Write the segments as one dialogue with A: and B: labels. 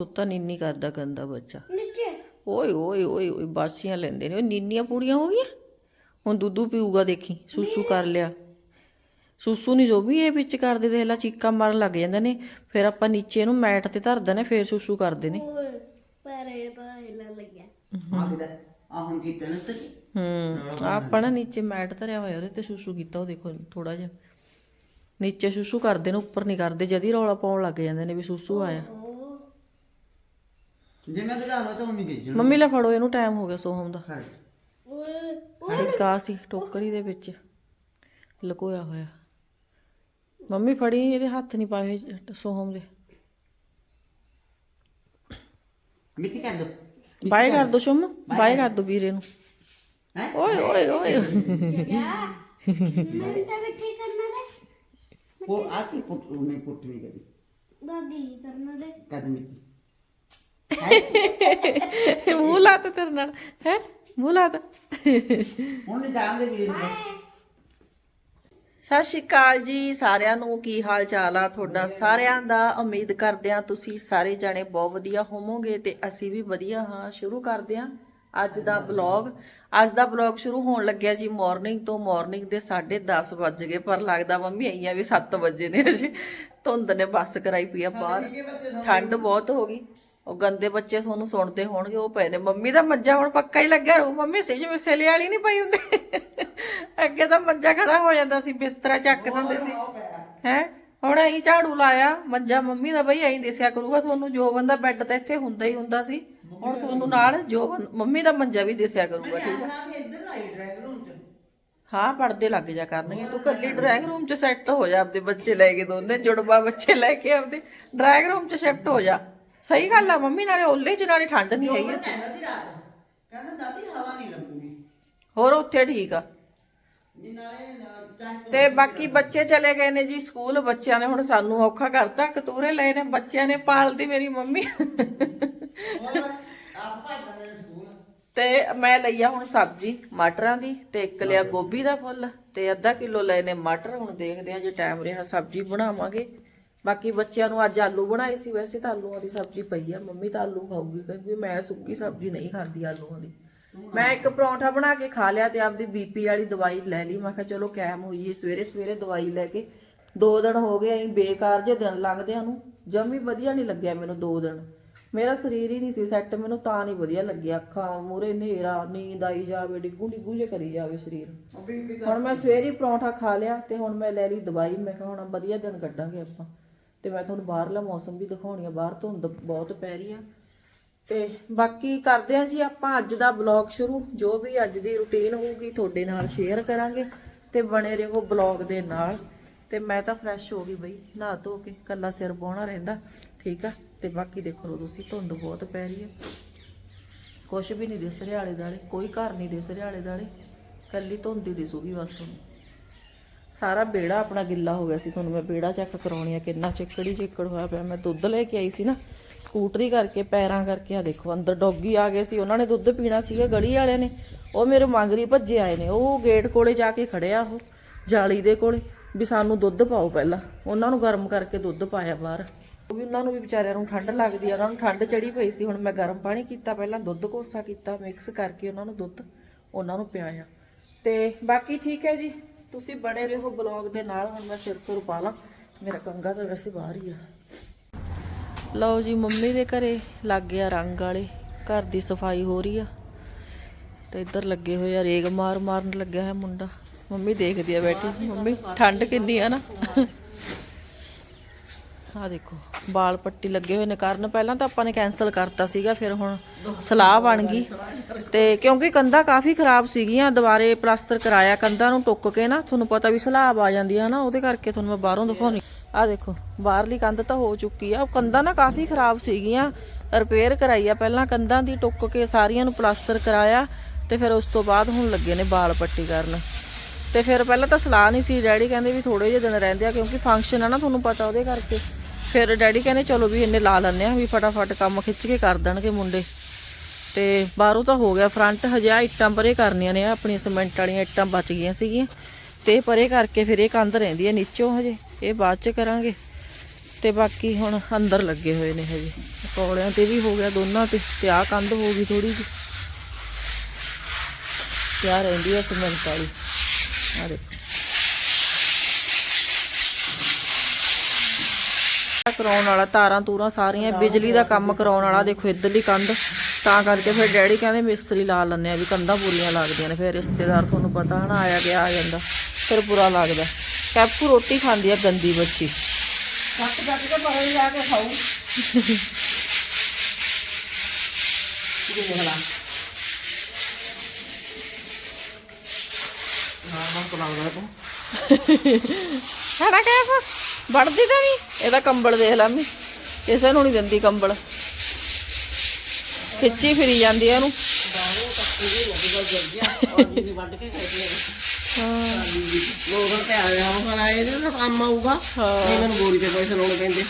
A: ਸੁੱਤਾ ਨੀਨੀ ਕਰਦਾ ਗੰਦਾ ਬੱਚਾ।
B: ਨੀਚੇ।
A: ਓਏ ਓਏ ਓਏ ਓਏ ਬਾਸੀਆਂ ਲੈਂਦੇ ਨੇ। ਓਏ ਨੀਨੀਆਂ ਪੂੜੀਆਂ ਹੋ ਗਈਆਂ? ਹੁਣ ਦੁੱਧੂ ਪੀਊਗਾ ਦੇਖੀ ਸੁਸੂ ਕਰ ਲਿਆ। ਸੁਸੂ ਨਹੀਂ ਜੋ ਵੀ ਇਹ ਵਿੱਚ ਕਰਦੇ ਦੇਖ ਲਾ ਚੀਕਾਂ ਮਾਰਨ ਲੱਗ ਜਾਂਦੇ ਨੇ। ਫਿਰ ਆਪਾਂ ਨੀਚੇ ਇਹਨੂੰ ਮੈਟ ਤੇ ਧਰ ਦਿੰਦੇ ਫਿਰ ਸੁਸੂ ਕਰਦੇ ਨੇ।
B: ਓਏ ਪਰੇ ਪਰੇ ਲਾ ਲੱਗਿਆ।
C: ਆ ਕਿਦਾ ਆ ਹੁਣ ਕੀਤਾ ਨਾ ਤੇ
A: ਹੂੰ ਆਪਾਂ ਨਾ ਨੀਚੇ ਮੈਟ ਧਰਿਆ ਹੋਇਆ ਉਹਦੇ ਤੇ ਸੁਸੂ ਕੀਤਾ ਉਹ ਦੇਖੋ ਥੋੜਾ ਜਿਹਾ। ਨੀਚੇ ਸੁਸੂ ਕਰਦੇ ਨੇ ਉੱਪਰ ਨਹੀਂ ਕਰਦੇ ਜਦੀ ਰੌਲਾ ਪਾਉਣ ਲੱਗ ਜਾਂਦੇ ਨੇ ਵੀ ਸੁਸੂ ਆਇਆ।
C: ਜੇ ਮੈਂ ਤਾਂ ਉਹ ਨਹੀਂ ਭੇਜਣਾ
A: ਮੰਮੀ ਲੈ ਫੜੋ ਇਹਨੂੰ ਟਾਈਮ ਹੋ ਗਿਆ ਸੋਹਮ ਦਾ। ਇੱਕ ਆ ਸੀ ਟੋਕਰੀ ਦੇ ਵਿੱਚ। ਲੁਕੋਇਆ ਹੋਇਆ। ਮੰਮੀ ਫੜੀ ਇਹਦੇ ਹੱਥ ਨਹੀਂ ਪਾਏ ਹੋਏ ਸੋਹਮ ਦੇ।
C: ਮਿੱਟੀ ਕਰ ਦੋ।
A: ਬਾਏ ਕਰ ਦੋ ਸ਼ੁਮ ਬਾਏ ਕਰ ਦੋ। ਵੀਰੇ ਨੂੰ।
C: ਹੈਂ?
A: ਓਏ ਓਏ ਓਏ।
B: ਮੈਂ ਤਾਂ ਬੈਠੇ ਕਰਨਾ ਦੇ।
C: ਉਹ ਆ ਕੀ ਪੁੱਟ ਨਹੀਂ ਪੁੱਟ ਨਹੀਂ ਕਰੀ
B: ਦਾਦੀ ਕਰਨਾ ਦੇ।
C: ਕਦ ਮਿੱਟੀ
A: ਮੂੰਹ ਲਾਤ ਤੇਰੇ ਨਾਲ ਹੈ? ਮੂੰਹ ਲਾਤ
C: ਹੁਣ ਨਹੀਂ ਜਾਣਦੇ ਵੀਰ ਨੂੰ।
A: ਸਤਿ ਸ਼੍ਰੀ ਅਕਾਲ ਜੀ ਸਾਰਿਆਂ ਨੂੰ ਕੀ ਹਾਲ ਚਾਲ ਆ ਤੁਹਾਡਾ? ਸਾਰਿਆਂ ਦਾ ਉਮੀਦ ਕਰਦੇ ਆ ਤੁਸੀਂ ਸਾਰੇ ਜਣੇ ਬਹੁਤ ਵਧੀਆ ਹੋਵੋਗੇ ਤੇ ਅਸੀਂ ਵੀ ਵਧੀਆ ਹਾਂ। ਸ਼ੁਰੂ ਕਰਦੇ ਆ ਅੱਜ ਦਾ ਬਲੌਗ ਅੱਜ ਦਾ ਬਲੌਗ ਸ਼ੁਰੂ ਹੋਣ ਲੱਗਿਆ ਜੀ ਮਾਰਨਿੰਗ ਤੋਂ। ਮਾਰਨਿੰਗ ਦੇ 10:30 ਵੱਜ ਗਏ ਪਰ ਲੱਗਦਾ ਮੰਮੀ ਆਈਆਂ ਵੀ 7 ਵਜੇ ਨੇ ਅਜੇ ਧੁੰਦ ਨੇ ਬੱਸ ਕਰਾਈ ਪਈ ਆ ਬਾਹਰ। ਠੰਡ ਬਹੁਤ ਹੋ ਗਈ। ਉਹ ਗੰਦੇ ਬੱਚੇ ਤੁਹਾਨੂੰ ਸੁਣਦੇ ਹੋਣਗੇ, ਉਹ ਪਏ ਨੇ। ਮੰਮੀ ਦਾ ਮੱਜਾ ਹੁਣ ਪੱਕਾ ਹੀ ਲੱਗਿਆ ਰਹੂ। ਮੰਮੀ ਸੀ ਜਿਵੇਂ ਵਾਲੀ ਨਹੀਂ ਪਈ ਹੁੰਦੀ। ਅੱਗੇ ਤਾਂ ਮੰਜਾ ਖੜਾ ਹੋ ਜਾਂਦਾ ਸੀ, ਬਿਸਤਰਾ ਚੱਕ ਦਿੰਦੇ ਸੀ। ਹੈ? ਹੁਣ ਅਸੀਂ ਝਾੜੂ ਲਾਇਆ, ਮੰਜਾ ਮੰਮੀ ਦਾ ਬਈ ਐਂ ਦਿਸਿਆ ਕਰੂਗਾ ਤੁਹਾਨੂੰ। ਜੋ ਬੰਦਾ ਬੈੱਡ ਤੇ ਇੱਥੇ ਹੁੰਦਾ ਹੀ ਹੁੰਦਾ ਸੀ, ਹੁਣ ਤੁਹਾਨੂੰ ਨਾਲ ਜੋ ਮੰਮੀ ਦਾ ਮੰਜਾ ਵੀ ਦਿਸਿਆ ਕਰੂਗਾ, ਠੀਕ ਹੈ ਹਾਂ ਪੜਦੇ ਲੱਗ ਜਾ ਕਰਨਗੇ। ਤੂੰ ਕੱਲੀ ਡਰਾਇੰਗ ਰੂਮ 'ਚ ਸੈੱਟ ਹੋ ਜਾ ਆਪਦੇ ਬੱਚੇ ਲੈ ਕੇ ਦੋਨੇ, ਜੁੜਵਾ ਬੱਚੇ ਲੈ ਕੇ ਆਪਦੇ। ਡਰਾਇੰਗ ਰੂਮ 'ਚ ਸ਼ਿਫਟ ਹੋ ਜਾ। ਸਹੀ ਗੱਲ ਆ ਮੰਮੀ ਨਾਲੇ 'ਚ ਨਾਲੇ ਠੰਡ ਨਹੀਂ ਹੈਗੀ।
C: ਕਹਿੰਦਾ ਦੀ ਰਾਤ ਕਹਿੰਦਾ ਦਾਦੀ ਹਵਾ ਨਹੀਂ ਲੱਗੂਗੀ
A: ਹੋਰ ਉੱਥੇ ਠੀਕ ਆ।
C: ਜੀ ਨਾਲੇ ਨਾ- ਚਾਹੇ
A: ਤੇ ਬਾਕੀ ਬੱਚੇ ਚਲੇ ਗਏ ਨੇ ਜੀ ਸਕੂਲ ਬੱਚਿਆਂ ਨੇ ਹੁਣ ਸਾਨੂੰ ਔਖਾ ਕਰਤਾ ਕਤੂਰੇ ਲਏ ਨੇ ਬੱਚਿਆਂ ਨੇ ਪਾਲਦੀ ਮੇਰੀ ਮੰਮੀ।
C: ਹੋਰ ਆਪ ਭਾਈ ਨੇ ਸਕੂਲ।
A: ਤੇ ਮੈਂ ਲਈ ਆ ਹੁਣ ਸਬਜ਼ੀ ਮਟਰਾਂ ਦੀ ਤੇ ਇੱਕ ਲਿਆ ਗੋਭੀ ਦਾ ਫੁੱਲ ਤੇ ਅੱਧਾ ਕਿਲੋ ਲਏ ਨੇ ਮਟਰ ਹੁਣ ਦੇਖਦੇ ਆ ਜੇ ਟਾਈਮ ਰਿਹਾ ਸਬਜ਼ੀ ਬਣਾਵਾਂਗੇ। ਬਾਕੀ ਬੱਚਿਆਂ ਨੂੰ ਅੱਜ ਆਲੂ ਬਣਾਏ ਸੀ, ਵੈਸੇ ਤਾਂ ਆਲੂਆਂ ਦੀ ਸਬਜ਼ੀ ਪਈ ਆ, ਮੰਮੀ ਤਾਂ ਆਲੂ ਖਾਊਗੀ ਕਿਉਂਕਿ ਮੈਂ ਸੁੱਕੀ ਸਬਜ਼ੀ ਨਹੀਂ ਖਾਂਦੀ ਆਲੂਆਂ ਦੀ। ਮੈਂ ਇੱਕ ਪਰੌਂਠਾ ਬਣਾ ਕੇ ਖਾ ਲਿਆ ਤੇ ਆਪਦੀ ਬੀਪੀ ਵਾਲੀ ਦਵਾਈ ਲੈ ਲਈ, ਮੈਂ ਕਿਹਾ ਚਲੋ ਕੈਮ ਹੋਈਏ ਸਵੇਰੇ ਸਵੇਰੇ ਦਵਾਈ ਲੈ ਕੇ। ਦੋ ਦਿਨ ਹੋ ਗਏ ਅਸੀਂ ਬੇਕਾਰ ਜੇ ਦਿਨ ਲੰਘਦਿਆਂ ਨੂੰ, ਜਮੀ ਵਧੀਆ ਨਹੀਂ ਲੱਗਿਆ ਮੈਨੂੰ ਦੋ ਦਿਨ। ਮੇਰਾ ਸਰੀਰ ਹੀ ਨਹੀਂ ਸੀ ਸੈੱਟ, ਮੈਨੂੰ ਤਾਂ ਨਹੀਂ ਵਧੀਆ ਲੱਗਿਆ, ਅੱਖਾਂ ਮੂਰੇ ਹਨੇਰਾ, ਨੀਂਦ ਆਈ ਜਾਵੇ, ਡਿੱਗੂ ਡਿੱਗੂ ਜੇ ਕਰੀ ਜਾਵੇ ਸਰੀਰ। ਹੁਣ ਮੈਂ ਸਵੇਰੇ ਪਰੌਂਠਾ ਖਾ ਲਿਆ ਤੇ ਹੁਣ ਮੈਂ ਲੈ ਲਈ ਦਵਾਈ, ਮੈਂ ਕਿਹਾ ਹੁਣ ਵਧੀਆ ਦਿਨ ਕੱਢਾਂਗੇ ਆਪਾਂ। ਤੇ ਮੈਂ ਤੁਹਾਨੂੰ ਬਾਹਰਲਾ ਮੌਸਮ ਵੀ ਦਿਖਾਉਣੀ ਆ, ਬਾਹਰ ਧੁੰਦ ਬਹੁਤ ਪੈ ਰਹੀ ਆ। ਤੇ ਬਾਕੀ ਕਰਦੇ ਹਾਂ ਜੀ ਆਪਾਂ ਅੱਜ ਦਾ ਬਲੌਗ ਸ਼ੁਰੂ। ਜੋ ਵੀ ਅੱਜ ਦੀ ਰੁਟੀਨ ਹੋਊਗੀ ਤੁਹਾਡੇ ਨਾਲ ਸ਼ੇਅਰ ਕਰਾਂਗੇ ਤੇ ਬਣੇ ਰਹੋ ਬਲੌਗ ਦੇ ਨਾਲ। ਤੇ ਮੈਂ ਤਾਂ ਫਰੈਸ਼ ਹੋ ਗਈ ਬਈ, ਨਹਾ ਧੋ ਕੇ ਕੱਲਾ ਸਿਰ ਬੋਣਾ ਰਹਿੰਦਾ, ਠੀਕ ਆ? ਤੇ ਬਾਕੀ ਦੇਖੋ ਤੁਸੀਂ, ਧੁੰਦ ਬਹੁਤ ਪੈ ਰਹੀ ਹੈ ਕੁਛ ਵੀ ਨਹੀਂ ਦਿਸ ਰਿਹਾ ਆਲੇ ਦਾਲੇ ਕੋਈ ਘਰ ਨਹੀਂ ਦਿਸ ਰਿਹਾ ਆਲੇ ਦਾਲੇ ਕੱਲੀ ਧੁੰਦ ਹੀ ਦਿਸੂਗੀ ਬਸ ਤੁਹਾਨੂੰ ਸਾਰਾ ਬੇੜਾ ਆਪਣਾ ਗਿੱਲਾ ਹੋ ਗਿਆ ਸੀ। ਤੁਹਾਨੂੰ ਮੈਂ ਬੇੜਾ ਚੈੱਕ ਕਰਾਉਣੀ ਆ, ਕਿੰਨਾ ਚਿੱਕੜੀ ਚਿੱਕੜ ਹੋਇਆ ਪਿਆ। ਮੈਂ ਦੁੱਧ ਲੈ ਕੇ ਆਈ ਸੀ ਨਾ, ਸਕੂਟਰੀ ਕਰਕੇ, ਪੈਰਾਂ ਕਰਕੇ ਆ ਦੇਖੋ, ਅੰਦਰ ਡੌਗੀ ਆ ਗਏ ਸੀ। ਉਹਨਾਂ ਨੇ ਦੁੱਧ ਪੀਣਾ ਸੀਗਾ, ਗਲੀ ਵਾਲਿਆਂ ਨੇ। ਉਹ ਮੇਰੇ ਮੰਗਰੀ ਭੱਜੇ ਆਏ ਨੇ। ਉਹ ਗੇਟ ਕੋਲੇ ਜਾ ਕੇ ਖੜਿਆ ਉਹ, ਜਾਲੀ ਦੇ ਕੋਲੇ, ਵੀ ਸਾਨੂੰ ਦੁੱਧ ਪਾਓ ਪਹਿਲਾਂ। ਉਹਨਾਂ ਨੂੰ ਗਰਮ ਕਰਕੇ ਦੁੱਧ ਪਾਇਆ ਬਾਹਰ। ਉਹ ਵੀ ਉਹਨਾਂ ਨੂੰ ਵੀ ਵਿਚਾਰਿਆਂ ਨੂੰ ਠੰਡ ਲੱਗਦੀ ਆ। ਉਹਨਾਂ ਨੂੰ ਠੰਡ ਚੜੀ ਪਈ ਸੀ। ਹੁਣ ਮੈਂ ਗਰਮ ਪਾਣੀ ਕੀਤਾ ਪਹਿਲਾਂ, ਦੁੱਧ ਕੋਸਾ ਕੀਤਾ ਮਿਕਸ ਕਰਕੇ ਉਹਨਾਂ ਨੂੰ ਦੁੱਧ, ਉਹਨਾਂ ਨੂੰ ਪਿਆਇਆ। ਤੇ ਬਾਕੀ ਠੀਕ ਹੈ ਜੀ? ਤੁਸੀਂ ਬਣੇ ਰਹੋ ਬਲੌਗ ਦੇ ਨਾਲ, ਹੁਣ ਮੈਂ ਸਿਰ ਸੁਰ ਪਾ ਲਾਂ। ਮੇਰਾ ਕੰਗਾ ਤਾਂ ਵੈਸੇ ਬਾਹਰ ਹੀ ਆ। ਲਓ ਜੀ, ਮੰਮੀ ਦੇ ਘਰੇ ਲੱਗ ਗਿਆ ਰੰਗ ਵਾਲੇ। ਘਰ ਦੀ ਸਫ਼ਾਈ ਹੋ ਰਹੀ ਆ। ਤੇ ਇੱਧਰ ਲੱਗੇ ਹੋਏ ਆ, ਰੇਗ ਮਾਰ ਮਾਰਨ ਲੱਗਿਆ ਹੈ ਮੁੰਡਾ। ਮੰਮੀ ਦੇਖਦੀ ਆ ਬੈਠੀ। ਮੰਮੀ, ਠੰਡ ਕਿੰਨੀ ਆ ਨਾ। ਆ ਦੇਖੋ, ਬਾਲ ਪੱਟੀ ਲੱਗੇ ਹੋਏ ਨੇ। ਕਰਨ ਪਹਿਲਾਂ ਤਾਂ ਆਪਾਂ ਨੇ ਕੈਨਸਲ ਕਰਤਾ ਸੀਗਾ, ਫਿਰ ਹੁਣ ਸਲਾਹ ਬਣ ਗਈ। ਤੇ ਕਿਉਂਕਿ ਕੰਧਾਂ ਕਾਫੀ ਖਰਾਬ ਸੀਗੀਆਂ, ਦੁਬਾਰੇ ਪਲਾਸਟਰ ਕਰਾਇਆ, ਕੰਧਾਂ ਨੂੰ ਟੁੱਕ ਕੇ ਨਾ, ਤੁਹਾਨੂੰ ਪਤਾ ਵੀ ਸਲਾਬ ਆ ਜਾਂਦੀ ਆ ਨਾ, ਉਹਦੇ ਕਰਕੇ ਤੁਹਾਨੂੰ ਮੈਂ ਬਾਹਰੋਂ ਦਿਖਾਉਣੀ। ਆ ਦੇਖੋ, ਬਾਹਰਲੀ ਕੰਧ ਤਾਂ ਹੋ ਚੁੱਕੀ ਆ। ਉਹ ਕੰਧਾਂ ਨਾ ਕਾਫੀ ਖਰਾਬ ਸੀਗੀਆਂ ਰਿਪੇਅਰ ਕਰਾਈ ਆ ਪਹਿਲਾਂ, ਕੰਧਾਂ ਦੀ ਟੁੱਕ ਕੇ ਸਾਰੀਆਂ ਨੂੰ ਪਲਾਸਟਰ ਕਰਾਇਆ, ਤੇ ਫਿਰ ਉਸ ਤੋਂ ਬਾਅਦ ਹੁਣ ਲੱਗੇ ਨੇ ਬਾਲ ਪੱਟੀ ਕਰਨ। ਤੇ ਫਿਰ ਪਹਿਲਾਂ ਤਾਂ ਸਲਾਹ ਨਹੀਂ ਸੀ, ਡੈਡੀ ਕਹਿੰਦੇ ਵੀ ਥੋੜੇ ਜਿਹੇ ਦਿਨ ਰਹਿੰਦੇ ਆ, ਕਿਉਂਕਿ ਫੰਕਸ਼ਨ ਆ ਨਾ, ਤੁਹਾਨੂੰ ਪਤਾ ਉਹਦੇ ਕਰਕੇ। ਫਿਰ ਡੈਡੀ ਕਹਿੰਦੇ ਚਲੋ ਵੀ ਇੰਨੇ ਲਾ ਲੈਂਦੇ ਆ ਵੀ ਫਟਾਫਟ ਕੰਮ ਖਿੱਚ ਕੇ ਕਰ ਦੇਣਗੇ ਮੁੰਡੇ। ਤੇ ਬਾਹਰੋਂ ਤਾਂ ਹੋ ਗਿਆ ਫਰੰਟ, ਹਜੇ ਆ ਇੱਟਾਂ ਪਰੇ ਕਰਨੀਆਂ ਨੇ ਆਪਣੀਆਂ ਸੀਮੈਂਟ ਵਾਲੀਆਂ ਇੱਟਾਂ ਬਚ ਗਈਆਂ ਸੀਗੀਆਂ। ਤੇ ਇਹ ਪਰੇ ਕਰਕੇ ਫਿਰ ਇਹ ਕੰਧ ਰਹਿੰਦੀ ਹੈ ਨੀਚੋਂ ਹਜੇ, ਇਹ ਬਾਅਦ ਚ ਕਰਾਂਗੇ। ਤੇ ਬਾਕੀ ਹੁਣ ਅੰਦਰ ਲੱਗੇ ਹੋਏ ਨੇ ਹਜੇ ਪਕੌੜਿਆਂ ਤੇ ਵੀ ਹੋ ਗਿਆ ਦੋਨਾਂ ਤੇ ਤੇ ਆਹ ਕੰਧ ਹੋ ਗਈ ਥੋੜੀ ਜਿਹੀ। ਕਿਆ ਰਹਿੰਦੀ ਹੈ ਸਿਮੈਂਟ ਵਾਲੀ। ਆ ਦੇਖੋ। ਕਰਾਉਣ ਵਾਲਾ ਤਾਰਾਂ ਤੂਰਾਂ ਸਾਰੀਆਂ ਬਿਜਲੀ ਦਾ ਕੰਮ ਕਰਾਉਣ ਵਾਲਾ ਦੇਖੋ ਇੱਧਰਲੀ ਕੰਧ। ਤਾਂ ਕਰਕੇ ਫਿਰ ਡੈਡੀ ਕਹਿੰਦੇ ਮਿਸਤਰੀ ਲਾ ਲੈਂਦੇ ਆ ਵੀ ਕੰਧਾਂ ਪੂਰੀਆਂ ਲੱਗਦੀਆਂ ਨੇ ਫਿਰ ਰਿਸ਼ਤੇਦਾਰ ਤੁਹਾਨੂੰ ਪਤਾ ਹਨਾ ਆਇਆ ਗਿਆ ਆ ਜਾਂਦਾ। ਫਿਰ ਬੁਰਾ ਲੱਗਦਾ। ਕੈਪੂ ਰੋਟੀ ਖਾਂਦੀ ਆ ਗੰਦੀ ਬੱਚੀ।
C: ਕੱਟ ਕੱਟ ਕੇ ਪਕੜ ਜਾ ਕੇ ਦੇਖ ਲਾ। ਨਾ ਨਾ ਤੂੰ
A: ਕੈਪ ਵੜਦੀ ਤਾਂ ਨਹੀਂ। ਇਹਦਾ ਕੰਬਲ ਦੇਖ ਲਾ ਮੈਂ ਕਿਸੇ ਨੂੰ ਨਹੀਂ ਦਿੰਦੀ ਕੰਬਲ। ਖਿੱਚੀ ਫਿਰੀ ਜਾਂਦੀ ਆ ਇਹਨੂੰ। ਹਾਂ।
C: ਲੋਕਾਂ ਤੇ ਆ ਗਿਆ ਹੁਣ ਆਏ ਨੇ ਨਾ ਕੰਮ ਆਊਗਾ ਇਹਨਾਂ ਨੂੰ ਗੋਰੀ ਤੇ ਪੈਸੇ ਲਾਉਣੇ ਪੈਂਦੇ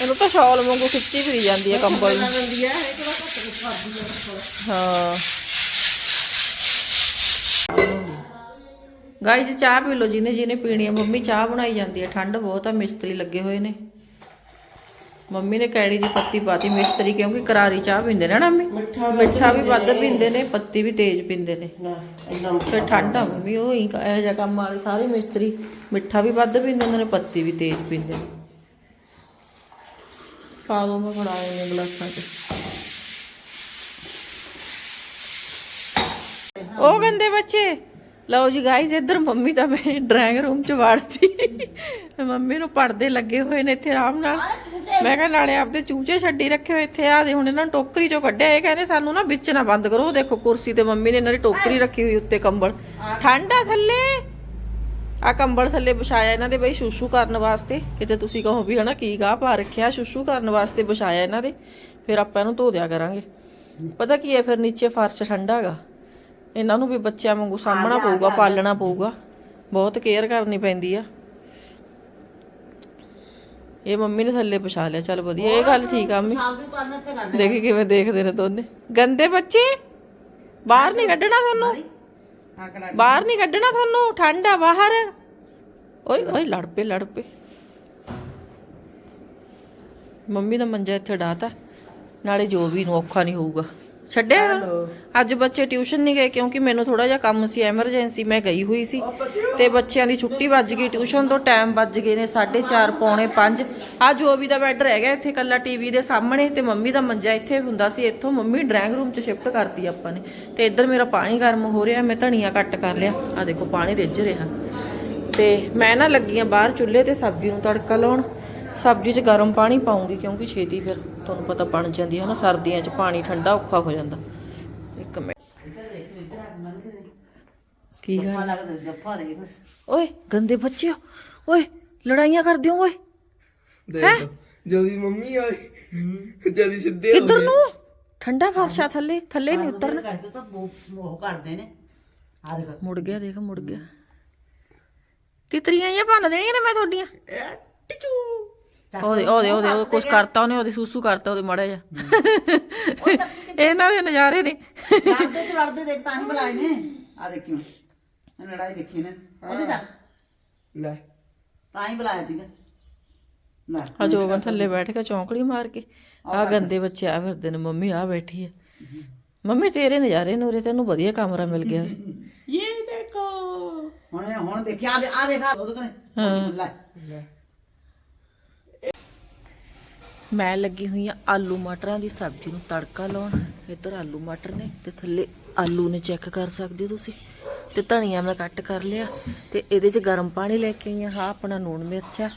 A: ਇਹਨੂੰ ਤਾਂ ਸ਼ਾਲ ਵਾਂਗੂ ਖਿੱਚੀ ਫਿਰੀ ਜਾਂਦੀ ਆ ਕੰਬਲ। ਨੂੰ। ਹਾਂ। ਗਾਈ ਜੀ ਚਾਹ ਪੀ ਲਓ ਜਿਹਨੇ ਜਿਹਨੇ ਪੀਣੀ ਆ ਮੰਮੀ ਚਾਹ ਬਣਾਈ ਜਾਂਦੀ ਆ ਠੰਡ ਬਹੁਤ ਆ ਮਿਸਤਰੀ ਲੱਗੇ ਹੋਏ ਨੇ। ਮੰਮੀ ਨੇ ਕੈੜੀ ਦੀ ਪੱਤੀ ਪਾਤੀ ਮਿਸਤਰੀ ਕਿਉਂਕਿ ਕਰਾਰੀ ਚਾਹ ਪੀਂਦੇ ਨੇ ਨਾ ਮੰਮੀ?
C: ਮਿੱਠਾ
A: ਮਿੱਠਾ ਵੀ ਵੱਧ ਪੀਂਦੇ ਨੇ ਪੱਤੀ ਵੀ ਤੇਜ਼ ਪੀਂਦੇ ਨੇ। ਫਿਰ ਠੰਡ ਆ ਮੰਮੀ ਉਹ ਹੀ ਇਹੋ ਜਿਹਾ ਕੰਮ ਵਾਲੇ ਸਾਰੇ ਮਿਸਤਰੀ ਮਿੱਠਾ ਵੀ ਵੱਧ ਪੀਂਦੇ ਨੇ ਪੱਤੀ ਵੀ ਤੇਜ਼ ਪੀਂਦੇ ਨੇ। ਪਾ ਦੋ ਮੈਂ ਫੜਾਏ ਨੇ ਗਲਾਸਾਂ 'ਚ। ਉਹ ਗੰਦੇ ਬੱਚੇ ਲਓ ਜੀ ਗਾਇਸ ਇੱਧਰ ਮੰਮੀ ਤਾਂ ਮੈਂ ਡਰਾਇੰਗ ਰੂਮ 'ਚ ਵੜਤੀ। ਮੰਮੀ ਨੂੰ ਪਰਦੇ ਲੱਗੇ ਹੋਏ ਨੇ ਇੱਥੇ ਆਰਾਮ ਨਾਲ। ਮੈਂ ਕਿਹਾ ਨਾਲੇ ਆਪਦੇ ਚੂਚੇ ਛੱਡੀ ਰੱਖੇ ਹੋਏ ਇੱਥੇ ਆ ਦੇ ਹੁਣ ਇਹਨਾਂ ਨੂੰ ਟੋਕਰੀ 'ਚੋਂ ਕੱਢਿਆ। ਇਹ ਕਹਿੰਦੇ ਸਾਨੂੰ ਨਾ ਵਿੱਚ ਨਾ ਬੰਦ ਕਰੋ। ਦੇਖੋ ਕੁਰਸੀ ਤੇ ਮੰਮੀ ਨੇ ਇਹਨਾਂ ਦੀ ਟੋਕਰੀ ਰੱਖੀ ਹੋਈ ਉੱਤੇ ਕੰਬਲ। ਠੰਡਾ ਥੱਲੇ। ਆ ਕੰਬਲ ਥੱਲੇ ਵਿਛਾਇਆ ਇਹਨਾਂ ਦੇ ਬਈ ਸ਼ੂਸ਼ੂ ਕਰਨ ਵਾਸਤੇ। ਕਿਤੇ ਤੁਸੀਂ ਕਹੋ ਵੀ ਹਨਾ ਕੀ ਗਾਹ ਪਾ ਰੱਖਿਆ ਸ਼ੂਸ਼ੂ ਕਰਨ ਵਾਸਤੇ ਵਿਛਾਇਆ ਇਹਨਾਂ ਦੇ। ਫਿਰ ਆਪਾਂ ਇਹਨੂੰ ਧੋ ਦਿਆ ਕਰਾਂਗੇ। ਪਤਾ ਕੀ ਹੈ ਫਿਰ ਨੀਚੇ ਫਰਸ਼ ਠੰਡਾ ਹੈਗਾ। ਇਹਨਾਂ ਨੂੰ ਵੀ ਬੱਚਿਆਂ ਵਾਂਗੂ ਸਾਹਮਣਾ ਪਊਗਾ ਪਾਲਣਾ ਪਊਗਾ। ਬਹੁਤ ਕੇਅਰ ਕਰਨੀ ਪੈਂਦੀ ਆ। ਇਹ ਮੰਮੀ ਨੇ ਥੱਲੇ ਵਿਛਾ ਲਿਆ ਚੱਲ ਵਧੀਆ ਇਹ ਗੱਲ ਠੀਕ ਆ ਮੰਮੀ। ਦੇਖੀ ਕਿਵੇਂ ਦੇਖਦੇ ਨੇ ਦੋਨੇ। ਗੰਦੇ ਬੱਚੇ ਬਾਹਰ ਨਹੀਂ ਕੱਢਣਾ ਤੁਹਾਨੂੰ। ਬਾਹਰ ਨਹੀਂ। ਕੱਢਣਾ ਤੁਹਾਨੂੰ ਠੰਡ ਆ ਬਾਹਰ। ਓਏ ਓਏ ਲੜ ਪਏ ਲੜ ਪਏ। ਮੰਮੀ ਦਾ ਮੰਜਾ ਇੱਥੇ ਡਾਤਾ ਨਾਲੇ ਜੋ ਵੀ ਨੂੰ ਔਖਾ ਨਹੀਂ ਹੋਊਗਾ। ਛੱਡਿਆ ਅੱਜ ਬੱਚੇ ਟਿਊਸ਼ਨ ਨਹੀਂ ਗਏ ਕਿਉਂਕਿ ਮੈਨੂੰ ਥੋੜਾ ਜਿਹਾ ਕੰਮ ਸੀ ਐਮਰਜੈਂਸੀ ਮੈਂ ਗਈ ਹੋਈ ਸੀ। ਤੇ ਬੱਚਿਆਂ ਦੀ ਛੁੱਟੀ ਵੱਜ ਗਈ ਟਿਊਸ਼ਨ ਤੋਂ ਟਾਈਮ ਵੱਜ ਗਏ ਨੇ 4:30 ਪੌਣੇ 5 ਆ ਜੋ ਵੀ ਦਾ ਬੈੱਡ ਰਹਿ ਗਿਆ ਇੱਥੇ ਕੱਲਾ ਟੀਵੀ ਦੇ ਸਾਹਮਣੇ ਤੇ ਮੰਮੀ ਦਾ ਮੰਜਾ ਇੱਥੇ ਹੁੰਦਾ ਸੀ। ਇੱਥੋਂ ਮੰਮੀ ਡਰਾਇੰਗ ਰੂਮ 'ਚ ਸ਼ਿਫਟ ਕਰਤੀ ਆਪਾਂ ਨੇ। ਤੇ ਇੱਧਰ ਮੇਰਾ ਪਾਣੀ ਗਰਮ ਹੋ ਰਿਹਾ ਮੈਂ ਧਨੀਆ ਕੱਟ ਕਰ ਲਿਆ। ਆ ਦੇਖੋ ਪਾਣੀ ਰਿੱਝ ਰਿਹਾ। ਤੇ ਮੈਂ ਨਾ ਲੱਗੀ ਆ ਬਾਹਰ ਚੁੱਲ੍ਹੇ ਤੇ ਸਬਜ਼ੀ ਨੂੰ ਤੜਕਾ ਲਾਉਣ। ਸਬਜ਼ੀ 'ਚ ਗਰਮ ਪਾਣੀ ਪਾਉਂਗੀ ਕਿਉਂਕਿ ਛੇਤੀ ਫਿਰ ਤੁਹਾਨੂੰ ਪਤਾ ਬਣ ਜਾਂਦੀ ਹੈ ਨਾ ਸਰਦੀਆਂ 'ਚ ਪਾਣੀ ਠੰਡਾ ਔਖਾ ਹੋ ਜਾਂਦਾ। ਇੱਕ ਮਿੰਟ। ਕੀ ਗੱਲ?
C: ਲੱਗਦਾ ਜੱਫਾ ਦੇਖ
A: ਓਏ ਗੰਦੇ ਬੱਚੇ ਓਏ ਲੜਾਈਆਂ ਕਰਦੇ ਹੋ ਓਏ।
D: ਦੇਖ ਜਦੀ ਮੰਮੀ ਆਈ ਜਦੀ ਸਿੱਧੇ
A: ਕਿੱਧਰ ਨੂੰ? ਠੰਡਾ ਫਰਸ਼ਾ ਥੱਲੇ ਥੱਲੇ ਨਹੀਂ ਉਤਰਨਾ।
C: ਕਹਿੰਦੇ ਤਾਂ ਉਹ ਉਹ ਕਰਦੇ ਨੇ। ਆ ਦੇਖ।
A: ਮੁੜ ਗਿਆ ਦੇਖ ਮੁੜ ਗਿਆ। ਤਿਤਰੀਆਂ ਜਾਂ ਭੰਨ ਦੇਣੀਆਂ ਨੇ ਮੈਂ ਤੁਹਾਡੀਆਂ। ਉਹਦੇ ਉਹਦੇ ਉਹਦੇ ਉਹ ਕੁਛ ਕਰਤਾ ਉਹਨੇ ਉਹਦੇ ਸੂਸੂ ਕਰਤਾ ਉਹਦੇ ਮੜਾ ਜਾ ਇਹਨਾਂ ਦੇ ਨਜ਼ਾਰੇ ਨੇ।
C: ਲੜਦੇ ਤੇ ਲੜਦੇ ਦੇਖ ਤਾਂ ਹੀ ਬੁਲਾਏ ਨੇ। ਆ ਦੇਖਿਓ ਇਹ ਲੜਾਈ ਦੇਖੀ ਨੇ ਉਹਦੇ ਦਾ
D: ਲੈ।
C: ਤਾਂ ਹੀ ਬੁਲਾਇਆ ਸੀਗਾ। ਲੈ
A: ਆ ਜੋਬਨ ਥੱਲੇ ਬੈਠ ਕੇ ਚੌਂਕੜੀ ਮਾਰ ਕੇ। ਆ ਗੰਦੇ ਬੱਚੇ ਆ ਫਿਰਦੇ ਨੇ। ਮੰਮੀ ਆ ਬੈਠੀ ਹੈ। ਮੰਮੀ ਤੇਰੇ ਨਜ਼ਾਰੇ ਨੂਰੇ ਤੈਨੂੰ ਵਧੀਆ ਕਮਰਾ ਮਿਲ ਗਿਆ। ਇਹ ਦੇਖੋ।
C: ਹੁਣ ਹੁਣ ਦੇਖਿਆ ਆ ਦੇ ਆ ਦੇਖ ਲੈ।
A: ਮੈਂ ਲੱਗੀ ਹੋਈ ਆ ਆਲੂ ਮਟਰਾਂ ਦੀ ਸਬਜ਼ੀ ਨੂੰ ਤੜਕਾ ਲਾਉਣ। ਇੱਧਰ ਆਲੂ ਮਟਰ ਨੇ ਤੇ ਥੱਲੇ ਆਲੂ ਨੇ ਚੈੱਕ ਕਰ ਸਕਦੇ ਹੋ ਤੁਸੀਂ। ਤੇ ਧਨੀਆ ਮੈਂ ਕੱਟ ਕਰ ਲਿਆ ਤੇ ਇਹਦੇ 'ਚ ਗਰਮ ਪਾਣੀ ਲੈ ਕੇ ਆਈ ਆ ਹਾਂ ਆਪਣਾ ਨੂਣ ਮਿਰਚਾ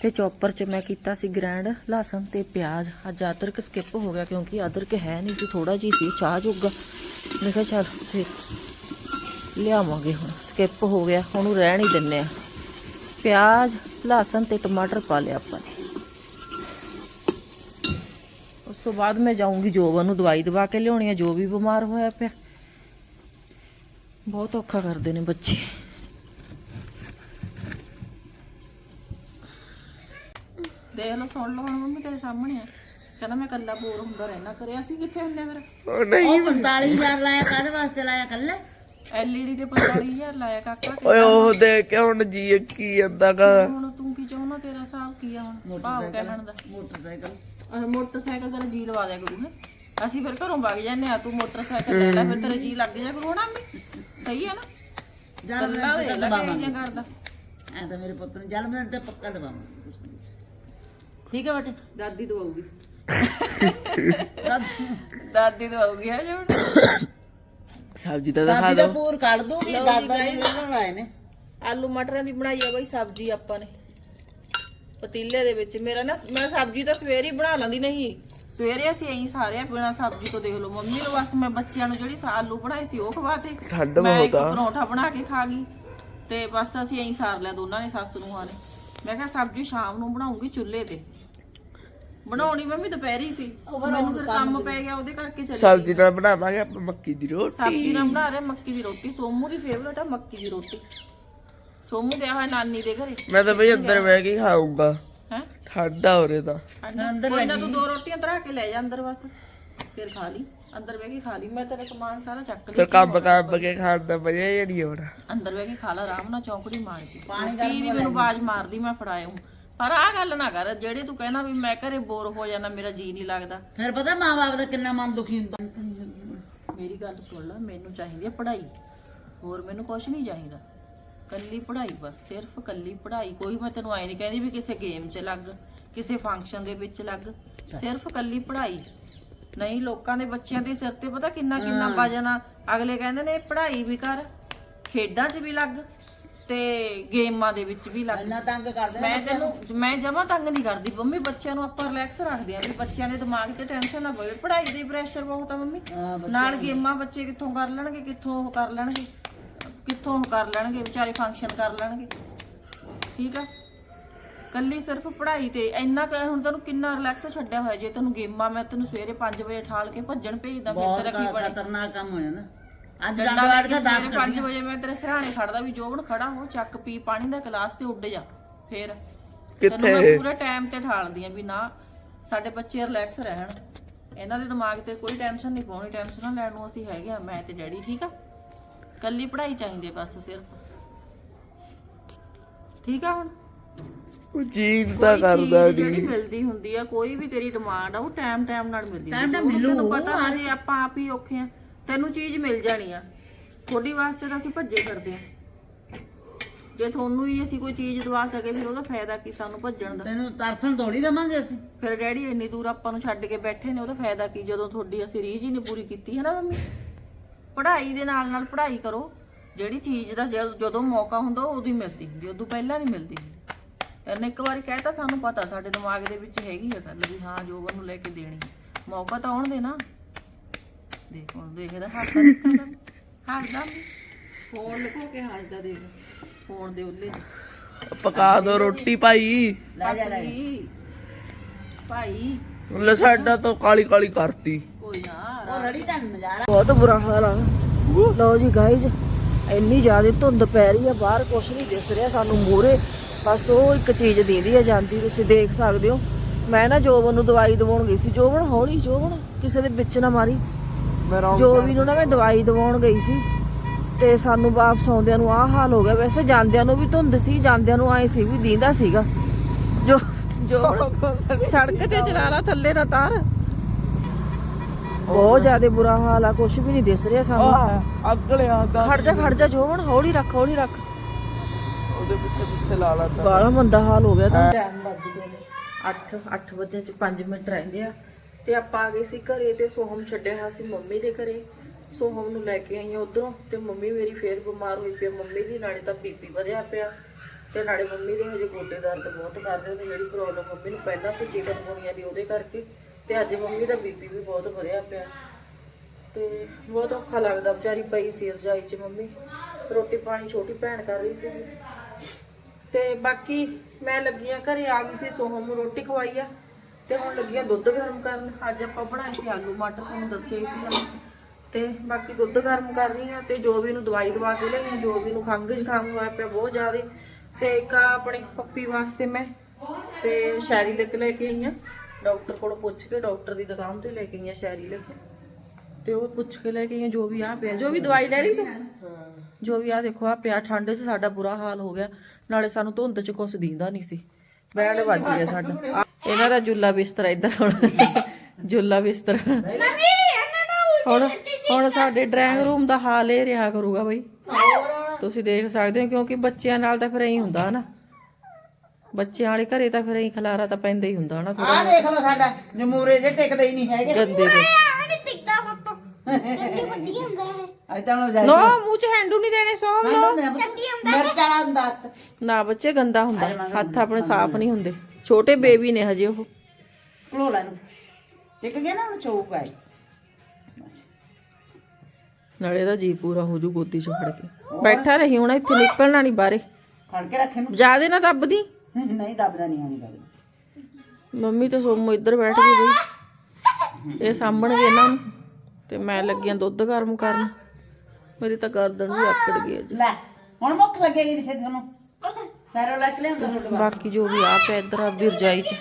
A: ਤੇ ਚੌਪਰ 'ਚ ਮੈਂ ਕੀਤਾ ਸੀ ਗ੍ਰੈਂਡ ਲਸਣ ਤੇ ਪਿਆਜ਼। ਅੱਜ ਅਦਰਕ ਸਕਿਪ ਹੋ ਗਿਆ ਕਿਉਂਕਿ ਅਦਰਕ ਹੈ ਨਹੀਂ ਸੀ ਥੋੜਾ ਜੀ ਸੀ, ਚਾਹ ਜੋਗਾ। ਮੈਂ ਕਿਹਾ ਚੱਲ ਫਿਰ ਲਿਆਵਾਂਗੇ ਹੁਣ ਸਕਿਪ ਹੋ ਗਿਆ ਉਹਨੂੰ ਰਹਿਣ ਹੀ ਦਿੰਨੇ ਆ। ਪਿਆਜ਼, ਲਸਣ ਤੇ ਟਮਾਟਰ ਪਾ ਲਿਆ ਆਪਾਂ ਨੇ ਉਸ ਤੋਂ ਬਾਅਦ ਮੈਂ ਜਾਊਂਗੀ ਜੋਬਨ ਨੂੰ ਦਵਾਈ ਦਵਾ ਕੇ ਲਿਆਉਣੀ ਆ ਜੋ ਵੀ ਬਿਮਾਰ ਹੋਇਆ ਪਿਆ। ਬਹੁਤ ਔਖਾ ਕਰਦੇ ਨੇ ਬੱਚੇ। ਦੇਖ ਲਓ ਸੁਣ ਲਓ ਹੁਣ ਮੰਮੀ ਤੇਰੇ ਸਾਹਮਣੇ ਆ। ਕਹਿੰਦਾ ਮੈਂ ਕੱਲਾ ਬੋਰ ਹੁੰਦਾ ਰਹਿਣਾ ਕਰਿਆ ਸੀ ਕਿੱਥੇ ਹੁੰਨੇ ਫਿਰ?
D: ਉਹ ਨਹੀਂ।
C: ਉਹ 45000 ਲਾਇਆ ਕਾਹਦੇ ਵਾਸਤੇ ਲਾਇਆ ਕੱਲੇ?
A: ਐਲਈਡੀ ਤੇ 45000 ਲਾਇਆ ਕਾਕਾ
D: ਓਏ ਉਹ ਦੇਖ ਕੇ ਹੁਣ ਜੀ ਕੀ ਜਾਂਦਾ ਗਾ
A: ਹੁਣ ਤੂੰ ਕੀ ਚਾਹੁੰਦਾ ਤੇਰਾ ਹਿਸਾਬ ਕੀ ਆ ਹੁਣ? ਭਾਵ ਕਹਿਣ ਦਾ।
C: ਮੋਟਰਸਾਈਕਲ।
A: ਅਹ ਮੋਟਰਸਾਈਕਲ ਤੇਰਾ ਜੀ ਲਵਾ ਦਿਆ ਕਰੂ ਹੈਂ। ਅਸੀਂ ਫਿਰ ਘਰੋਂ ਵਗ ਜਾਂਦੇ ਆ ਤੂੰ ਮੋਟਰਸਾਈਕਲ ਲੈ ਲੈ ਫਿਰ ਤੇਰਾ ਜੀ ਲੱਗ ਜਾ ਕਰੂ ਨਾ ਸਹੀ ਹੈ ਨਾ?
C: ਜਨਮ
A: ਗੱਲਾਂ
C: ਦਿਨ
A: ਦੇ
C: ਤੇ
A: ਲੱਗੇ
C: ਦਬਾਵਾਂਗੇ
A: ਜਾਂ ਕਰਦਾ।
C: ਐ ਤਾਂ ਮੇਰੇ ਪੁੱਤ ਨੂੰ ਜਨਮ ਦਿਨ ਤੇ ਪੱਕਾ ਦਬਾਵਾਂਗੇ ਠੀਕ ਹੈ ਬੇਟੇ?
A: ਦਾਦੀ ਦਵਾਉਗੀ
C: ਦਾਦੀ।
A: ਦਾਦੀ ਦਵਾਉਗੀ ਹੈ ਜਣ
D: ਸਬਜ਼ੀ ਤਾਂ ਦਿਖਾ
C: ਦਾਦੀ ਦਾ ਪੂਰ ਕੱਢ ਦੂਗੀ ਦਾਦਾ ਜੀ ਨੇ।
A: ਆਲੂ ਮਟਰਾਂ ਦੀ ਬਣਾਈ ਆ ਬਈ ਸਬਜ਼ੀ ਆਪਾਂ ਨੇ। ਪਤੀਲੇ ਦੇ ਵਿੱਚ। ਮੇਰਾ ਨਾ ਮੈਂ ਸਬਜ਼ੀ ਤਾਂ ਸਵੇਰੇ ਹੀ ਬਣਾ ਲੈਂਦੀ ਨਹੀਂ। ਸਵੇਰੇ ਅਸੀਂ ਐਂ ਸਾਰੇ ਬਿਨਾ ਸਬਜ਼ੀ ਤੋਂ ਦੇਖ ਲਓ। ਮੰਮੀ ਨੂੰ ਬਸ ਮੈਂ ਬੱਚਿਆਂ ਨੂੰ ਜਿਹੜੀ ਆਲੂ ਬਣਾਈ ਸੀ ਉਹ ਖਵਾਤੇ
D: ਠੰਡ
A: ਮੈਂ ਇੱਕ
D: ਬਹੁਤ ਆ।
A: ਪਰੌਂਠਾ ਬਣਾ ਕੇ ਖਾ ਗਈ। ਤੇ ਬਸ ਅਸੀਂ ਐਂ ਸਾਰ ਲਿਆ ਦੋਨਾਂ ਨੇ ਸੱਸ ਨੂੰ ਨੇ। ਮੈਂ ਕਿਹਾ ਸਬਜ਼ੀ ਸ਼ਾਮ ਨੂੰ ਬਣਾਉਂਗੀ ਚੁੱਲ੍ਹੇ ਤੇ। ਬਣਾਉਣੀ ਮੰਮੀ ਦੁਪਹਿਰੀ ਸੀ। ਮੈਨੂੰ ਫਿਰ ਕੰਮ ਪੈ ਗਿਆ ਉਹਦੇ ਕਰਕੇ ਚਲੇ
D: ਸਬਜ਼ੀ ਨਾਲ ਬਣਾਵਾਂਗੇ ਆਪਾਂ ਮੱਕੀ ਦੀ ਰੋਟੀ।
A: ਸਬਜ਼ੀ ਨਾਲ ਬਣਾ ਰਿਹਾ ਮੱਕੀ ਦੀ ਰੋਟੀ। ਸੋਮੂ ਦੀ ਫੇਵਰਟ ਆ ਮੱਕੀ ਦੀ ਰੋਟੀ। ਸੋਮੂ ਗਿਆ ਹੋਇਆ ਨਾਨੀ ਦੇ ਘਰੇ।
D: ਮੈਂ ਤਾਂ ਬਈ ਅੰਦਰ ਬਹਿ ਕੇ ਹੀ ਖਾਊਂਗਾ।
A: ਹੈ?
D: ਠੰਡਾ ਹੋ ਰਿਹਾ ਤਾਂ
A: ਅੰਦਰ ਕੋਈ ਨਾ ਤੂੰ ਦੋ ਰੋਟੀਆਂ ਧਰਾ ਕੇ ਲੈ ਜਾ ਅੰਦਰ ਬਸ। ਫਿਰ ਖਾ ਲਈ। ਅੰਦਰ ਬਹਿ ਕੇ ਖਾ ਲਈ। ਮੈਂ ਤੇਰਾ ਸਮਾਨ ਸਾਰਾ ਚੱਕ
D: ਫਿਰ
A: ਲਿਆ
D: ਕੰਮ ਕੰਮ ਕੇ ਖਾਣ ਦਾ ਮਜ਼ਾ ਹੀ ਨਹੀਂ ਆਉਣਾ
A: ਅੰਦਰ ਬਹਿ ਕੇ ਖਾ ਲਾ ਆਰਾਮ ਨਾਲ ਚੌਂਕੜੀ ਮਾਰ ਕੇ। ਪਾਣੀ ਦੀ ਮੈਨੂੰ ਆਵਾਜ਼ ਮਾਰਦੀ ਮੈਂ ਫੜਾਇਆ ਹੂੰ ਪਰ ਆਹ ਗੱਲ ਨਾ ਕਰ ਜਿਹੜੇ ਤੂੰ ਕਹਿਣਾ ਵੀ ਮੈਂ ਘਰੇ ਬੋਰ ਹੋ ਜਾਣਾ ਮੇਰਾ ਜੀ ਨਹੀਂ ਲੱਗਦਾ।
C: ਫਿਰ ਪਤਾ ਮਾਂ-ਬਾਪ ਦਾ ਕਿੰਨਾ ਮਨ ਦੁਖੀ ਹੁੰਦਾ।
A: ਮੇਰੀ ਗੱਲ ਸੁਣ ਲੈ ਮੈਨੂੰ ਚਾਹੀਦੀ ਹੈ ਪੜ੍ਹਾਈ। ਹੋਰ ਮੈਨੂੰ ਕੁਝ ਨਹੀਂ ਚਾਹੀਦਾ। ਕੱਲੀ ਪੜ੍ਹਾਈ ਬਸ ਸਿਰਫ ਕੱਲੀ ਪੜ੍ਹਾਈ। ਕੋਈ ਮੈਂ ਤੈਨੂੰ ਆਈ ਨਹੀਂ ਕਹਿੰਦੀ ਵੀ ਕਿਸੇ ਗੇਮ 'ਚ ਲੱਗ ਕਿਸੇ ਫੰਕਸ਼ਨ ਦੇ ਵਿੱਚ ਲੱਗ। ਸਿਰਫ ਕੱਲੀ ਪੜ੍ਹਾਈ। ਨਹੀਂ ਲੋਕਾਂ ਦੇ ਬੱਚਿਆਂ ਦੇ ਸਿਰ ਤੇ ਪਤਾ ਕਿੰਨਾ ਕਿੰਨਾ ਵਜਨ ਆ। ਅਗਲੇ ਕਹਿੰਦੇ ਨੇ ਪੜ੍ਹਾਈ ਵੀ ਕਰ ਖੇਡਾਂ 'ਚ ਵੀ ਲੱਗ ਤੇ ਗੇਮਾਂ ਦੇ ਵਿੱਚ ਵੀ ਲੱਗ।
C: ਇੰਨਾ ਤੰਗ ਕਰਦੇ
A: ਮੈਂ ਤੈਨੂੰ ਮੈਂ ਜਮਾ ਤੰਗ ਨਹੀਂ ਕਰਦੀ। ਮੰਮੀ ਬੱਚਿਆਂ ਨੂੰ ਆਪਾਂ ਰਿਲੈਕਸ ਰੱਖਦੇ ਆਂ ਵੀ ਬੱਚਿਆਂ ਦੇ ਦਿਮਾਗ ਤੇ ਟੈਨਸ਼ਨ ਨਾ ਪਵੇ। ਪੜ੍ਹਾਈ ਦੀ ਪ੍ਰੈਸ਼ਰ ਬਹੁਤ ਆ ਮੰਮੀ। ਨਾਲ ਗੇਮਾਂ ਬੱਚੇ ਕਿੱਥੋਂ ਕਰ ਲੈਣਗੇ ਕਿੱਥੋਂ ਉਹ ਕਰ ਲੈਣਗੇ? ਕਿੱਥੋਂ ਕਰ ਲੈਣਗੇ ਵਿਚਾਰੇ ਫੰਕਸ਼ਨ ਕਰ ਲੈਣਗੇ। ਠੀਕ ਆ? ਕੱਲੀ ਸਿਰਫ ਪੜ੍ਹਾਈ ਤੇ ਇੰਨਾ ਕੁ ਹੁਣ ਤੈਨੂੰ ਕਿੰਨਾ ਰਿਲੈਕਸ ਛੱਡਿਆ ਹੋਇਆ ਜੇ ਤੈਨੂੰ ਗੇਮਾਂ ਮੈਂ ਤੈਨੂੰ ਸਵੇਰੇ 5 ਵਜੇ ਠਾਲ ਕੇ ਭੱਜਣ ਭੇਜਦਾ ਫਿਰ
C: ਬਹੁਤ
A: ਤੇਰਾ ਕੀ ਬਣੇ
C: ਖਤਰਨਾਕ ਕੰਮ ਹੋ ਜਾਂਦਾ। ਅੱਜ
A: ਡੰਡਾ
C: ਡੰਡਾ
A: ਲੈ
C: ਵੜ
A: ਕੇ
C: ਕੇ
A: ਸਵੇਰੇ 5 ਵਜੇ ਮੈਂ ਤੇਰੇ ਸਿਰਹਾਣੇ ਖੜਦਾ ਵੀ ਜੋਬਨ ਖੜਾ ਹੋ ਚੱਕ ਪੀ ਪਾਣੀ ਦਾ ਗਲਾਸ ਤੇ ਉੱਡ ਜਾ ਫੇਰ। ਤੈਨੂੰ ਮੈਂ ਪੂਰੇ ਟਾਈਮ ਤੇ ਠਾਲਦੀ ਆ ਵੀ ਨਾ ਸਾਡੇ ਬੱਚੇ ਰਿਲੈਕਸ ਰਹਿਣ। ਇਹਨਾਂ ਦੇ ਦਿਮਾਗ ਤੇ ਕੋਈ ਟੈਨਸ਼ਨ ਨਹੀਂ ਪਾਉਣੀ ਟੈਨਸ਼ਨ ਲੈਣ ਨੂੰ ਅਸੀਂ ਹੈਗੇ ਆ ਮੈਂ ਤੇ ਡੈਡੀ ਠੀਕ ਆ? ਕੱਲੀ ਪੜ੍ਹਾਈ ਚਾਹੀਦੀ ਆ ਬਸ ਸਿਰਫ। ਠੀਕ ਆ ਹੁਣ?
D: ਉਹ ਜੀਨ ਤਾਂ
A: ਕੋਈ
D: ਕਰਦਾ
A: ਜਿਹੜੀ ਮਿਲਦੀ ਹੁੰਦੀ ਆ ਕੋਈ ਵੀ ਤੇਰੀ ਡਿਮਾਂਡ ਆ ਉਹ ਟਾਈਮ ਟਾਈਮ ਨਾਲ ਮਿਲਦੀ
C: Time time
A: ਹੁੰਦੀ ਤੈਨੂੰ
C: ਮਿਲੂ।
A: ਪਤਾ ਜੇ ਆਪਾਂ ਆਪ ਹੀ ਔਖੇ ਆ ਤੈਨੂੰ ਚੀਜ਼ ਮਿਲ ਜਾਣੀ ਆ। ਤੁਹਾਡੀ ਵਾਸਤੇ ਤਾਂ ਅਸੀਂ ਭੱਜੇ ਕਰਦੇ ਆ। ਜੇ ਤੁਹਾਨੂੰ ਹੀ ਅਸੀਂ ਕੋਈ ਚੀਜ਼ ਦਵਾ ਸਕੇ ਫਿਰ ਉਹਦਾ ਫਾਇਦਾ ਕੀ ਸਾਨੂੰ ਭੱਜਣ ਦਾ?
C: ਤੈਨੂੰ ਤਰਸਣ ਥੋੜੀ ਦਵਾਂਗੇ ਅਸੀਂ।
A: ਫਿਰ ਡੈਡੀ ਇੰਨੀ ਦੂਰ ਆਪਾਂ ਨੂੰ ਛੱਡ ਕੇ ਬੈਠੇ ਨੇ ਉਹਦਾ ਫਾਇਦਾ ਕੀ? ਜਦੋਂ ਤੁਹਾਡੀ ਅਸੀਂ ਰੀਝ ਹੀ ਨਹੀਂ ਪੂਰੀ ਕੀਤੀ ਹੈ ਨਾ ਮੰਮੀ? ਪੜ੍ਹਾਈ ਦੇ ਨਾਲ ਨਾਲ ਪੜ੍ਹਾਈ ਕਰੋ। ਜਿਹੜੀ ਚੀਜ਼ ਦਾ ਜਦ- ਜਦੋਂ ਮੌਕਾ ਹੁੰਦਾ ਉਦੋਂ ਹੀ ਮਿਲਦੀ ਹੁੰਦੀ ਉਦੋਂ ਪਹਿਲਾਂ ਨਹੀਂ ਮਿਲਦੀ ਹੁੰਦੀ। ਤੈਨੂੰ ਇੱਕ ਵਾਰੀ ਕਹਿਤਾ ਸਾਨੂੰ ਪਤਾ ਸਾਡੇ ਦਿਮਾਗ ਦੇ ਵਿੱਚ ਹੈਗੀ ਆ ਗੱਲ ਵੀ ਹਾਂ ਜੋਬਨ ਨੂੰ ਲੈ ਕੇ ਦੇਣੀ ਹੈ। ਮੌਕਾ ਤਾਂ ਆਉਣ ਦੇ ਨਾ। ਦੇਖ ਹੁਣ ਦੇਖਦਾ ਹੱਸਦਾ ਨਿਕਲਦਾ ਹੱਸਦਾ ਫੋਨ ਲੁਕੋ ਕੇ ਹੱਸਦਾ ਦੇਖ। ਫੋਨ ਦੇ ਉੱਲੇ
D: ਪਕਾ ਦੋ ਰੋਟੀ ਭਾਈ।
C: ਲੈ ਜਾ ਲੈ
A: ਭਾਈ। ਭਾਈ
D: ਲੈ ਸਾਡਾ ਤਾਂ ਕਾਲੀ ਕਾਲੀ ਕਰਤੀ।
A: ਕੋਈ ਨਾ
C: ਉਹ ਰੜੀ ਤਾਂ ਨਜ਼ਾਰਾ।
A: ਬਹੁਤ ਬੁਰਾ ਹਾਲ ਆ। ਲਓ ਜੀ ਗਾਇਜ਼ ਇੰਨੀ ਜ਼ਿਆਦਾ ਧੁੰਦ ਪੈ ਰਹੀ ਆ ਬਾਹਰ ਕੁਛ ਨਹੀਂ ਦਿਸ ਰਿਹਾ ਸਾਨੂੰ ਮੂਹਰੇ। ਬਸ ਉਹ ਇੱਕ ਚੀਜ਼ ਦੀਦੀ ਆ ਜਾਂਦੀ ਤੁਸੀਂ ਦੇਖ ਸਕਦੇ ਹੋ। ਮੈਂ ਨਾ ਜੋਬਨ ਨੂੰ ਦਵਾਈ ਦਵਾਉਣ ਗਈ ਸੀ। ਜੋਬਨ ਹੌਲੀ ਜੋਬਨ? ਕਿਸੇ ਦੇ ਵਿੱਚ ਨਾ ਮਾਰੀ।
D: ਮੇਰਾ
A: ਜੋਬੀ ਨੂੰ ਨਾ ਮੈਂ ਦਵਾਈ ਦਵਾਉਣ ਗਈ ਸੀ। ਤੇ ਸਾਨੂੰ ਵਾਪਸ ਆਉਂਦਿਆਂ ਨੂੰ ਆਹ ਹਾਲ ਹੋ ਗਿਆ। ਵੈਸੇ ਜਾਂਦਿਆਂ ਨੂੰ ਵੀ ਧੁੰਦ ਸੀ ਜਾਂਦਿਆਂ ਨੂੰ ਆਏ ਸੀ ਵੀ ਦੀਂਦਾ ਸੀਗਾ। ਜੋ ਜੋ ਸੜਕ ਤੇ ਚਲਾ ਲਾ ਥੱਲੇ ਨਾ ਤਾਰ। ਬਹੁਤ ਜ਼ਿਆਦਾ ਬੁਰਾ ਹਾਲ ਆ ਕੁਝ ਵੀ ਨਹੀਂ ਦਿਸ ਰਿਹਾ ਸਾਨੂੰ।
D: ਅਗਲੇ ਆਦਾ
A: ਖੜ ਜਾ ਖੜ ਜਾ ਜੋਬਨ ਹੌਲੀ ਰੱਖ ਹੌਲੀ ਰੱਖ।
D: ਉਹਦੇ ਪਿੱਛੇ ਪਿੱਛੇ ਲਾ ਲਾ ਤਾ।
A: ਬਾਲਾ ਮੰਦਾ ਹਾਲ ਹੋ ਗਿਆ ਤਾਂ। ਟਾਈਮ ਵੱਜ ਗਏ ਨੇ। 8 8 ਵਜੇ ਚ 5 ਮਿੰਟ ਰਹਿੰਦੇ ਆ। ਤੇ ਆਪਾਂ ਆ ਗਏ ਸੀ ਘਰੇ ਤੇ ਸੋਹਮ ਛੱਡਿਆ ਹੋਇਆ ਸੀ ਮੰਮੀ ਦੇ ਘਰੇ। ਸੋਹਮ ਨੂੰ ਲੈ ਕੇ ਆਈ ਉਧਰੋਂ ਤੇ ਮੰਮੀ ਮੇਰੀ ਫੇਰ ਬਿਮਾਰ ਹੋਈ ਪਈ ਆ। ਮੰਮੀ ਦੀ ਨਾਲੇ ਤਾਂ ਬੀਪੀ ਵਧਿਆ ਪਿਆ। ਤੇ ਨਾਲੇ ਮੰਮੀ ਦੇ ਹਜੇ ਗੋਡੇ ਦਰਦ ਬਹੁਤ ਕਰ ਰਹੇ ਨੇ। ਜਿਹੜੀ ਪ੍ਰੋਬਲਮ ਮੰਮੀ ਨੂੰ ਪਹਿਲਾਂ ਸੀ ਚਿਕਨ ਗੁਨੀਆ ਦੀ ਉਹਦੇ ਕਰਕੇ। ਤੇ ਅੱਜ ਮੰਮੀ ਦਾ ਬੀਪੀ ਵੀ ਬਹੁਤ ਵਧਿਆ ਪਿਆ। ਤੇ ਬਹੁਤ ਔਖਾ ਲੱਗਦਾ, ਵਿਚਾਰੀ ਪਈ ਸੀ ਰਜਾਈ 'ਚ ਮੰਮੀ। ਰੋਟੀ ਪਾਣੀ ਛੋਟੀ ਭੈਣ ਕਰ ਰਹੀ ਸੀ ਤੇ ਬਾਕੀ ਮੈਂ ਲੱਗੀ ਲੱਗੀਆਂ ਘਰੇ ਆ ਗਈ ਸੀ ਸੋਹਮ ਨੂੰ ਰੋਟੀ ਖਵਾਈ ਆ। ਤੇ ਹੁਣ ਲੱਗੀਆਂ ਦੁੱਧ ਗਰਮ ਕਰਨ। ਅੱਜ ਆਪਾਂ ਬਣਾਏ ਸੀ ਆਲੂ ਮਟਰ, ਤੁਹਾਨੂੰ ਦੱਸਿਆ ਹੀ ਸੀ ਮੈਂ। ਤੇ ਬਾਕੀ ਦੁੱਧ ਗਰਮ ਕਰ ਰਹੀ ਆ ਤੇ ਜੋ ਵੀ ਨੂੰ ਦਵਾਈ ਦਵਾ ਕੇ ਲਈ ਜੋ ਵੀ ਨੂੰ ਖੰਘ ਜ਼ੁਕਾਮ ਹੋਇਆ ਪਿਆ ਬਹੁਤ ਜ਼ਿਆਦਾ। ਤੇ ਇੱਕ ਆਹ ਆਪਣੀ ਪੱਪੀ ਵਾਸਤੇ ਮੈਂ ਤੇ ਸ਼ੈਰੀ ਲਿਖ ਲੈ ਕੇ ਆਈ ਆ। ਡਾਕਟਰ ਕੋਲ ਪੁੱਛ ਕੇ ਡਾਕਟਰ ਦੀ ਦੁਕਾਨ ਤੋਂ ਹੀ ਲੈ ਕੇ ਆਈ ਆ ਸ਼ੈਰੀ ਲਿਖ ਤੇ ਉਹ ਪੁੱਛ ਕੇ ਲੈ ਕੇ ਆਈ ਹਾਂ ਜੋ ਵੀ ਆ ਪਿਆ ਜੋ ਵੀ ਦਵਾਈ ਲੈ ਲਈ ਤੂੰ? ਜੋ ਵੀ ਆ ਦੇਖੋ ਆ ਪਿਆ ਠੰਡ 'ਚ ਸਾਡਾ ਬੁਰਾ ਹਾਲ ਹੋ ਗਿਆ। ਨਾਲੇ ਸਾਨੂੰ ਧੁੰਦ 'ਚ ਕੁਛ ਦੀਂਦਾ ਨਹੀਂ ਸੀ। ਬੈਡ ਵੱਜ ਗਿਆ ਸਾਡਾ। ਇਹਨਾਂ ਦਾ ਜੁੱਲਾ ਬਿਸਤਰਾ ਇੱਧਰ ਹੁਣ। ਜੁੱਲਾ ਬਿਸਤਰਾ।
B: ਮੰਮੀ ਇਹਨਾਂ ਦਾ
A: ਹੁਣ ਹੁਣ ਸਾਡੇ ਡਰਾਇੰਗ ਰੂਮ ਦਾ ਹਾਲ ਇਹ ਰਿਹਾ ਕਰੂਗਾ ਬਈ। ਤੁਸੀਂ ਦੇਖ ਸਕਦੇ ਹੋ ਕਿਉਂਕਿ ਬੱਚਿਆਂ ਨਾਲ ਤਾਂ ਫਿਰ ਐਂ ਹੁੰਦਾ ਨਾ। ਬੱਚਿਆਂ ਵਾਲੇ ਘਰੇ ਤਾਂ ਫਿਰ ਐਂ ਖਲਾਰਾ ਤਾਂ ਪੈਂਦਾ ਹੀ ਹੁੰਦਾ ਨਾ ਥੋੜਾ
C: ਆ ਦੇਖ ਲਓ ਸਾਡਾ ਜਮੂਰੇ ਜੇ ਟਿਕਦੇ ਹੀ ਨਹੀਂ ਹੈਗੇ।
A: ਗੰਦੇ ਵਿੱਚ
B: ਆਣੀ ਟਿੱਕਦਾ ਫੱਟੋ। ਕਿੰਨੀ ਵੱਡੀ ਹੁੰਦਾ ਹੈ
C: ਅੱਜ ਤਾਂ ਉਹ ਜਾਈ
A: ਨੋ ਮੂੰਹ 'ਚ ਹੈਂਡੂ ਨਹੀਂ ਦੇਣੇ ਸੋਮ
C: ਮਿਰਚ ਵਾਲਾ ਹੁੰਦਾ ਹੱਥ।
A: ਨਾ ਬੱਚੇ ਗੰਦਾ ਹੁੰਦਾ। ਹੱਥ ਆਪਣੇ ਸਾਫ਼ ਨਹੀਂ ਹੁੰਦੇ। ਛੋਟੇ ਬੇਬੀ ਨੇ ਹਜੇ ਉਹ।
C: ਘਲੋ ਲੈ ਨੂੰ ਟਿਕ ਗਿਆ ਨਾ ਹੁਣ ਚੌਕ ਆਈ
A: ਨਾਲੇ ਦਾ ਜੀ ਪੂਰਾ ਹੋ ਜੂ ਗੋਦੀ 'ਚ ਫੜ ਕੇ। ਬੈਠਾ ਰਹੀ ਹੁਣ ਇੱਥੇ ਨਿਕਲਣਾ ਨਹੀਂ ਬਾਹਰੇ।
C: ਫੜ ਕੇ ਰੱਖੇ ਨੂੰ।
A: ਜਿਆਦੇ ਨਾ ਦੱਬਦੀ।
C: ਨਹੀਂ ਦੱਬਦਾ ਨਹੀਂ ਆਣੀ ਦੱਬਦਾ
A: ਮੰਮੀ ਤੇ ਸੋਮੋ ਇੱਧਰ ਬੈਠ ਗਈ ਬਈ। ਇਹ ਸਾਂਭਣਗੇ ਇਹਨਾਂ ਨੂੰ ਤੇ ਮੈਂ ਲੱਗੀਆਂ ਦੁੱਧ ਗਰਮ ਕਰਨ। ਮੇਰੀ ਤਾਂ ਗਰਦਨ ਵੀ ਆਕੜ ਗਈ ਅੱਜ।
C: ਲੈ ਹੁਣ ਮੁੱਖ ਲੱਗੇਗੀ ਜਿੱਥੇ ਤੁਹਾਨੂੰ ਸਾਰਾ ਲੱਕ ਲਿਆਂਦਾ ਤੁਹਾਡੇ
A: ਬਾਕੀ ਜੋ ਵੀ ਆ ਪਿਆ ਇੱਧਰ ਆਪਦੀ ਰਜਾਈ 'ਚ।